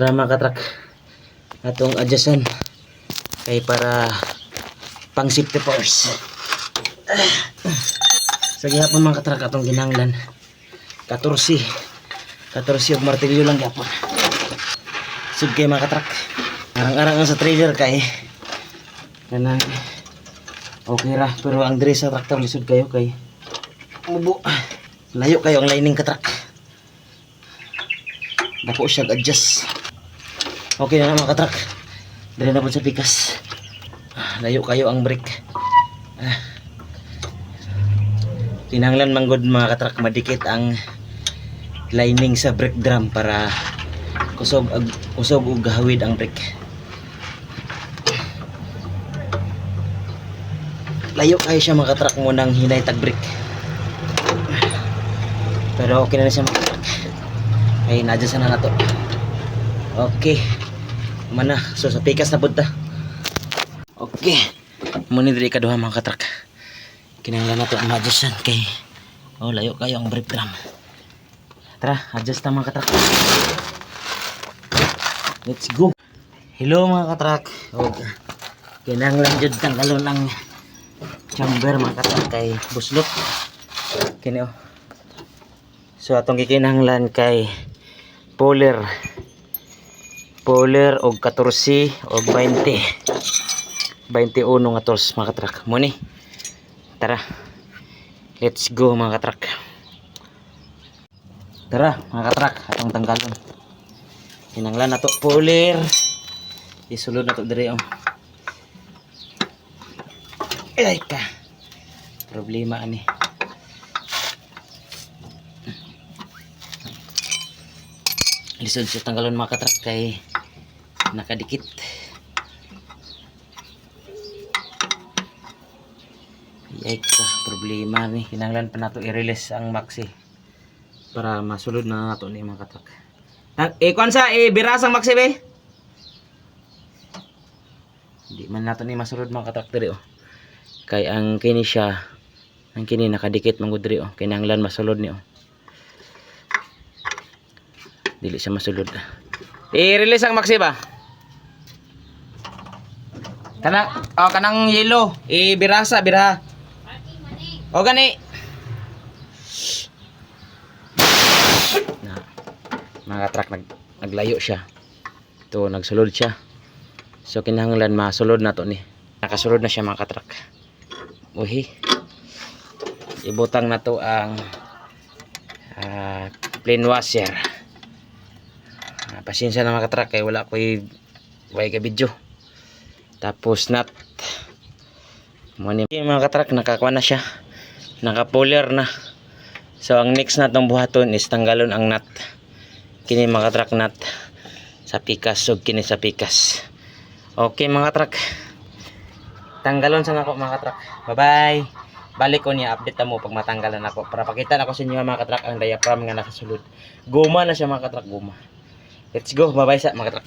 Tara mga katrak. Atong adjustan. Kay para pang safety first. Sa gihapon mga katrak atong ginanglan. 14. 14 og martilyo lang gihapon. Sud kay mga katrak. Arang-arang ang sa trailer kay kanang okay ra pero ang diri sa traktor lisod kayo kay mubo layo kayo ang lining katrak dako siya adjust okay na na mga katrak. Dali na po sa pikas. Ah, layo kayo ang brake Ah. kinanglan manggod mga katrak madikit ang lining sa brake drum para kusog ag kusog ug gahawid ang brake. Layo kayo siya mga katrak mo nang hinay tag brake. Pero okay na na siya mga katrak. Ay nadya sana na to okay mana so sa pikas na punta. Okay. Muni diri kaduha mga katrak. Kinanglan na to ang adjustan kay oh layo kayo ang brake drum. Tara adjust na mga katrak. Let's go. Hello mga katrak. Oh, kinanglan jud tanggalon ang chamber mga katrak kay buslot kini oh. So atong gikinahanglan kay poler poler og 14 og 20 21 nga tools mga katrak. Mo ni tara. Let's go mga katrak. Tara mga katrak atong tanggalon. Kinahanglan nato poler isulod na to dire oh. Ay ka. Problema ani lisod sa tanggalon mga katrak kay nakadikit. Ay ka problema ni. Kinahanglan pa nato i-release ang maxi para masulod na nato ni mga katrak. Ah, eh kung sa eh biras ang maxi be? Hindi man nato ni masulod mga katrak diri oh. Kay ang kini siya ang kini nakadikit mangud diri oh. Kinahanglan masulod ni oh dili siya masulod. I-release ang maxi ba? Kanang oh kanang yellow. Ibirasa biraha. O gani. Na mga truck nag naglayo siya. To nagsulod siya. So kinahanglan masulod na to ni. Nakasulod na siya mga katrak uhi ibutang na to ang ah, plain washer pasensya na mga katrak kay wala ko way ka video. Tapos nut mo ni mga katrak nakakuha na siya. Naka puller na. So ang next na tong buhaton is tanggalon ang nut. Kini mga katrak nut sa pikas so kini sa pikas. Okay mga katrak. Tanggalon sa nako mga katrak. Bye bye balik ko niya update na mo pag matanggalan ako. Para pakita na ko sa inyo mga katrak ang diaphragm nga nasa sulod guma na siya mga katrak guma let's go bye bye sa mga katrak